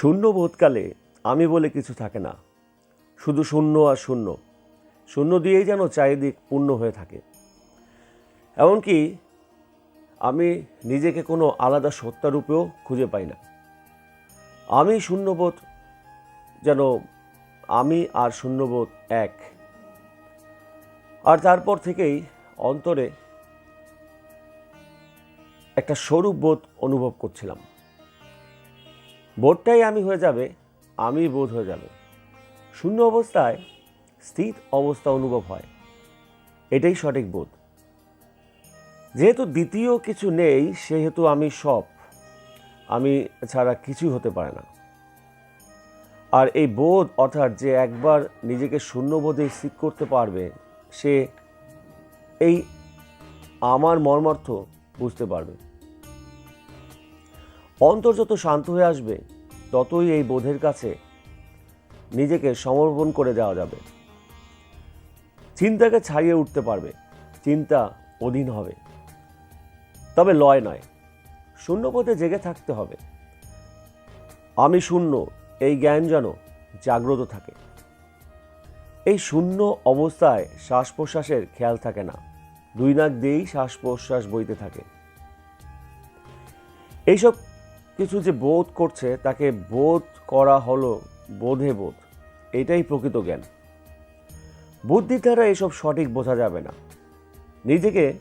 শূন্য বোধকালে আমি বলে কিছু থাকে না। শুধু শূন্য আর শূন্য। শূন্য দিয়েই যেন চারিদিক পূর্ণ হয়ে থাকে। এমনকি আমি নিজেকে কোনো আলাদা সত্তারূপেও খুঁজে পাই না। আমি শূন্যবোধ যেন আমি আর শূন্যবোধ এক। আর তারপর থেকেই অন্তরে একটা স্বরূপ বোধ অনুভব করছিলাম। বোধটাই আমি হয়ে যাবে, আমি বোধ হয়ে যাবে। শূন্য অবস্থায় স্থির অবস্থা অনুভব হয়। এটাই সঠিক বোধ। যেহেতু দ্বিতীয় কিছু নেই, সেহেতু আমি সব, আমি ছাড়া কিছুই হতে পারে না। আর এই বোধ, অর্থাৎ যে একবার নিজেকে শূন্যবোধে স্থির করতে পারবে, সে এই আমার মর্মার্থ বুঝতে পারবে। অন্তর যত শান্ত হয়ে আসবে, ততই এই বোধের কাছে নিজেকে সমর্পণ করে দেওয়া যাবে। চিন্তাকে ছাড়িয়ে উঠতে পারবে, চিন্তা অধীন হবে। তবে লয় নয় শূন্যপথে জেগে থাকতে হবে। আমি শূন্য, এই জ্ঞান যেন জাগ্রত থাকে। এই শূন্য অবস্থায় শ্বাস প্রশ্বাসের খেয়াল থাকে না, দুই নাক দিয়েই শ্বাস প্রশ্বাস বইতে থাকে। এইসব কিছু যে বোধ করছে, তাকে বোধ করা হলো বোধে বোধ। এটাই প্রকৃত জ্ঞান। বুদ্ধির দ্বারা এসব সঠিক বোঝা যাবে না। নিজেকে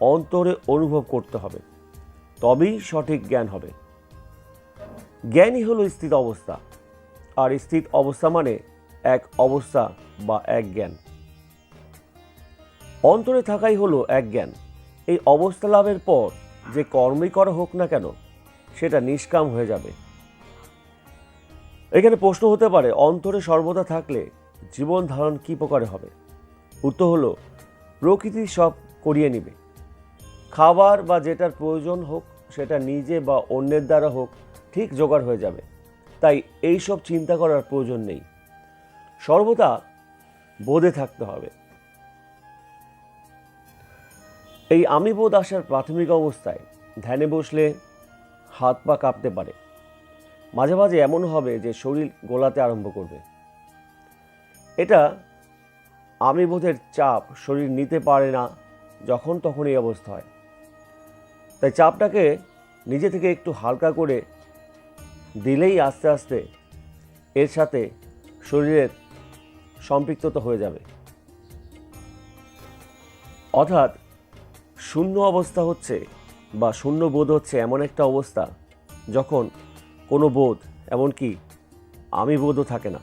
অন্তরে অনুভব করতে হবে। তবেই সঠিক জ্ঞান হবে। জ্ঞানই হলো স্থিত অবস্থা। আর স্থিত অবস্থা মানে এক অবস্থা বা এক জ্ঞান। অন্তরে থাকাই হলো এক জ্ঞান। এই অবস্থা লাভের পর যে কর্মই করা হোক না কেন সেটা নিষ্কাম হয়ে যাবে। এখানে প্রশ্ন হতে পারে, অন্তরে সর্বদা থাকলে জীবন ধারণ কী প্রকারে হবে? উত্তর হলো, প্রকৃতি সব করিয়ে নিবে। খাবার বা যেটার প্রয়োজন হোক, সেটা নিজে বা অন্যের দ্বারা হোক, ঠিক জোগাড় হয়ে যাবে। তাই এই সব চিন্তা করার প্রয়োজন নেই। সর্বদা বোধে থাকতে হবে। এই আমি বোধ আসার প্রাথমিক অবস্থায় ধ্যানে বসলে হাত পা কাঁপতে পারে। মাঝে মাঝে এমন হবে যে শরীর গোলাতে আরম্ভ করবে। এটা আমি বোধের চাপ শরীর নিতে পারে না যখন তখন এই অবস্থা হয়। তাই চাপটাকে নিজে থেকে একটু হালকা করে দিলেই আস্তে আস্তে এর সাথে শরীরের সম্পৃক্ততা হয়ে যাবে। অর্থাৎ শূন্য অবস্থা হচ্ছে বা শূন্য বোধ হচ্ছে এমন একটা অবস্থা যখন কোনো বোধ, এমনকি আমি বোধও থাকে না।